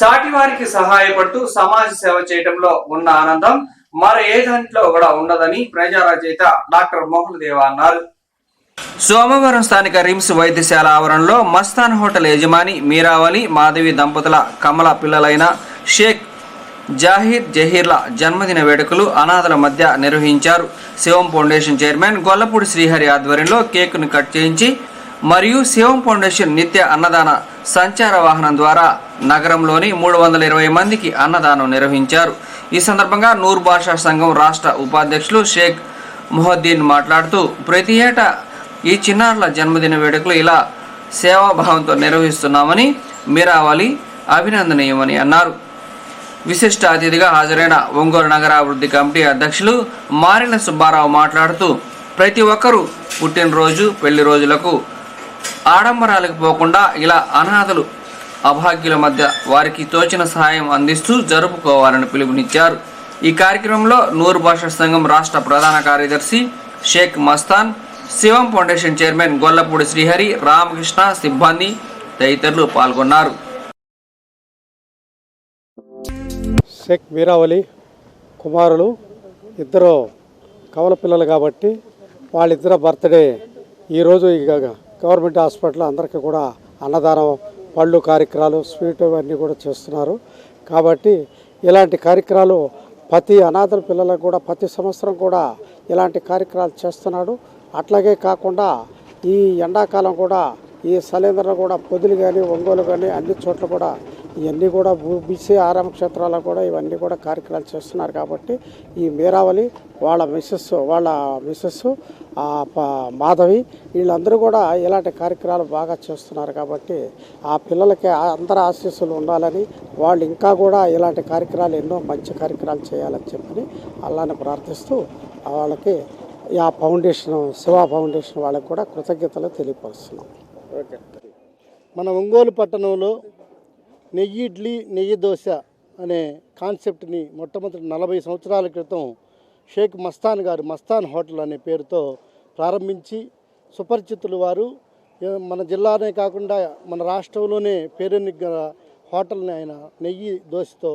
సాటి వారికి సహాయపడుతూ సమాజ సేవ చేయడంలో ఉన్న ఆనందం మరి ఏ దాంట్లో కూడా ఉండదని ప్రజా రచయిత డాక్టర్ మోహన్ దేవా అన్నారు. సోమవారం స్థానిక రిమ్స్ వైద్యశాల ఆవరణలో మస్తాన్ హోటల్ యజమాని మీరావలి మాధవి దంపతుల కమల పిల్లలైన షేక్ జాహీర్ జహీర్ల జన్మదిన వేడుకలు అనాథల మధ్య నిర్వహించారు. శివం ఫౌండేషన్ చైర్మన్ గొల్లపూడి శ్రీహరి ఆధ్వర్యంలో కేకును కట్ చేయించి మరియు శివం ఫౌండేషన్ నిత్య అన్నదాన సంచార వాహనం ద్వారా నగరంలోని మూడు వందల ఇరవై మందికి అన్నదానం నిర్వహించారు. ఈ సందర్భంగా నూర్ భాషా సంఘం రాష్ట్ర ఉపాధ్యక్షులు షేక్ మొహద్దీన్ మాట్లాడుతూ ప్రతి ఏటా ఈ చిన్నారుల జన్మదిన వేడుకలు ఇలా సేవాభావంతో నిర్వహిస్తున్నామని మీరావాలి అభినందనీయమని అన్నారు. విశిష్ట అతిథిగా హాజరైన ఒంగోలు నగరాభివృద్ధి కమిటీ అధ్యక్షులు మారిన సుబ్బారావు మాట్లాడుతూ ప్రతి ఒక్కరూ పుట్టినరోజు పెళ్ళి రోజులకు ఆడంబరాలకు పోకుండా ఇలా అనాథలు అభాగ్యుల మధ్య వారికి తోచిన సహాయం అందిస్తూ జరుపుకోవాలని పిలుపునిచ్చారు. ఈ కార్యక్రమంలో నూరు భాషా సంఘం రాష్ట్ర ప్రధాన కార్యదర్శి షేక్ మస్తాన్ శివం ఫౌండేషన్ చైర్మన్ గొల్లపూడి శ్రీహరి రామకృష్ణ సిబ్బంది తదితరులు పాల్గొన్నారు. షేక్ వీరావలి కుమారులు ఇద్దరు కవల పిల్లలు కాబట్టి వాళ్ళిద్దరు బర్త్డే ఈరోజు ఇక గవర్నమెంట్ హాస్పిటల్ అందరికీ కూడా అన్నదానం పళ్ళు కార్యక్రమాలు స్వీట్ ఇవన్నీ కూడా చేస్తున్నారు. కాబట్టి ఇలాంటి కార్యక్రమాలు ప్రతి అనాథల పిల్లలకు కూడా ప్రతి సంవత్సరం కూడా ఇలాంటి కార్యక్రమాలు చేస్తున్నాడు. అట్లాగే కాకుండా ఈ ఎండాకాలం కూడా ఈ సలేంద్ర కూడా పొదులు కానీ ఒంగోలు కానీ అన్ని చోట్ల కూడా ఇవన్నీ కూడా బీసీ ఆరామ క్షేత్రాల్లో కూడా ఇవన్నీ కూడా కార్యక్రమాలు చేస్తున్నారు కాబట్టి ఈ మీరావళి వాళ్ళ మిస్సెస్ వాళ్ళ మిస్సెస్ మాధవి వీళ్ళందరూ కూడా ఇలాంటి కార్యక్రమాలు బాగా చేస్తున్నారు కాబట్టి ఆ పిల్లలకి అందరు అందరి ఆశీస్సులు ఉండాలని వాళ్ళు ఇంకా కూడా ఇలాంటి కార్యక్రమాలు ఎన్నో మంచి కార్యక్రమాలు చేయాలని చెప్పి అల్లాని ప్రార్థిస్తూ వాళ్ళకి ఆ ఫౌండేషన్ శివ ఫౌండేషన్ వాళ్ళకి కూడా కృతజ్ఞతలు తెలియపరుస్తున్నాం. మన ఒంగోలు పట్టణంలో నెయ్యి ఇడ్లీ నెయ్యి దోశ అనే కాన్సెప్ట్ని మొట్టమొదటి నలభై సంవత్సరాల క్రితం షేక్ మస్తాన్ గారు మస్తాన్ హోటల్ అనే పేరుతో ప్రారంభించి సుపరిచితులు వారు మన జిల్లానే కాకుండా మన రాష్ట్రంలోనే పేరెన్ని గల హోటల్ని ఆయన నెయ్యి దోశతో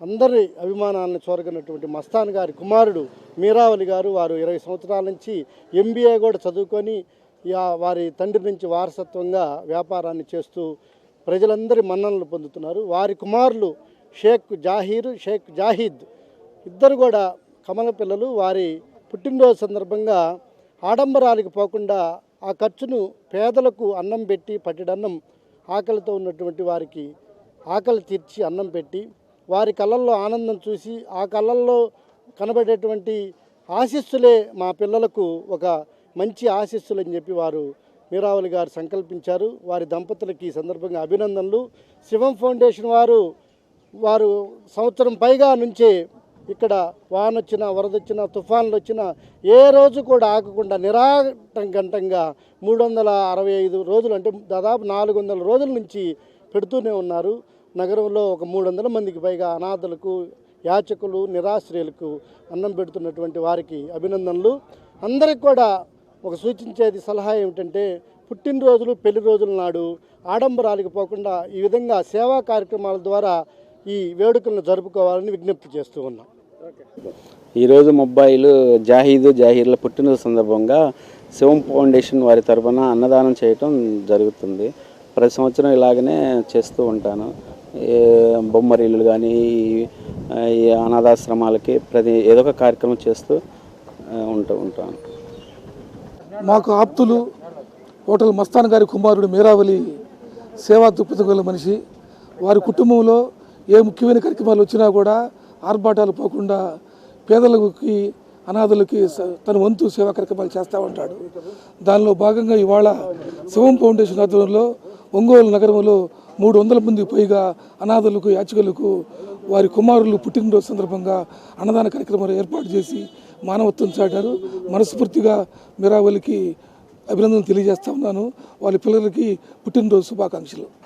అందరి అభిమానాలను చూరగనటువంటి మస్తాన్ గారి కుమారుడు మీరావలి గారు వారు ఇరవై సంవత్సరాల నుంచి ఎంబీఏ కూడా చదువుకొని వారి తండ్రి నుంచి వారసత్వంగా వ్యాపారాన్ని చేస్తూ ప్రజలందరి మన్ననలు పొందుతున్నారు. వారి కుమారులు షేక్ జాహీర్ షేక్ జాహీద్. ఇద్దరు కూడా కమల పిల్లలు. వారి పుట్టినరోజు సందర్భంగా ఆడంబరాలకు పోకుండా ఆ ఖర్చును పేదలకు అన్నం పెట్టి పట్టెడన్నం ఆకలితో ఉన్నటువంటి వారికి ఆకలి తీర్చి అన్నం పెట్టి వారి కళ్ళల్లో ఆనందం చూసి ఆ కళ్ళల్లో కనబడేటువంటి ఆశీస్సులే మా పిల్లలకు ఒక మంచి ఆశీస్సులు అని చెప్పి వారు మీరావలి గారు సంకల్పించారు. వారి దంపతులకి ఈ సందర్భంగా అభినందనలు. శివం ఫౌండేషన్ వారు వారు సంవత్సరం పైగా నుంచే ఇక్కడ వాన వచ్చినా తుఫాన్లు వచ్చినా ఏ రోజు కూడా ఆగకుండా నిరాటంకంటంగా మూడు వందల అరవై ఐదు రోజులు అంటే దాదాపు నాలుగు వందల రోజుల నుంచి పెడుతూనే ఉన్నారు. నగరంలో ఒక మూడు వందల మందికి పైగా అనాథలకు యాచకులు నిరాశ్రయులకు అన్నం పెడుతున్నటువంటి వారికి అభినందనలు. అందరికి కూడా ఒక సూచించేది సలహా ఏమిటంటే పుట్టినరోజులు పెళ్ళి రోజుల నాడు ఆడంబరాలకు పోకుండా ఈ విధంగా సేవా కార్యక్రమాల ద్వారా ఈ వేడుకలను జరుపుకోవాలని విజ్ఞప్తి చేస్తూ ఉన్నాం. ఈరోజు ముబ్బాయిలు జాహీదు జాహీర్ల పుట్టినరోజు సందర్భంగా శివం ఫౌండేషన్ వారి తరఫున అన్నదానం చేయటం జరుగుతుంది. ప్రతి సంవత్సరం ఇలాగనే చేస్తూ ఉంటాను. ఏ కానీ ఈ అనాథాశ్రమాలకి ప్రతి ఏదో ఒక కార్యక్రమం చేస్తూ ఉంటూ ఉంటాను. మాకు ఆప్తులు హోటల్ మస్తాన్ గారి కుమారుడు మీరావలి సేవా దృక్పథం మనిషి. వారి కుటుంబంలో ఏ ముఖ్యమైన కార్యక్రమాలు వచ్చినా కూడా ఆర్భాటాలు పోకుండా పేదలకి అనాథలకి తన వంతు సేవా కార్యక్రమాలు చేస్తూ ఉంటాడు. దానిలో భాగంగా ఇవాళ శివం ఫౌండేషన్ ఆధ్వర్యంలో ఒంగోలు నగరంలో మూడు వందల మందికి పైగా అనాథలకు యాచకులకు వారి కుమారులు పుట్టినరోజు సందర్భంగా అన్నదాన కార్యక్రమాలు ఏర్పాటు చేసి మానవత్వం చాటారు. మనస్ఫూర్తిగా మీరావలికి అభినందనలు తెలియజేస్తా ఉన్నాను. వాళ్ళ పిల్లలకి పుట్టినరోజు శుభాకాంక్షలు.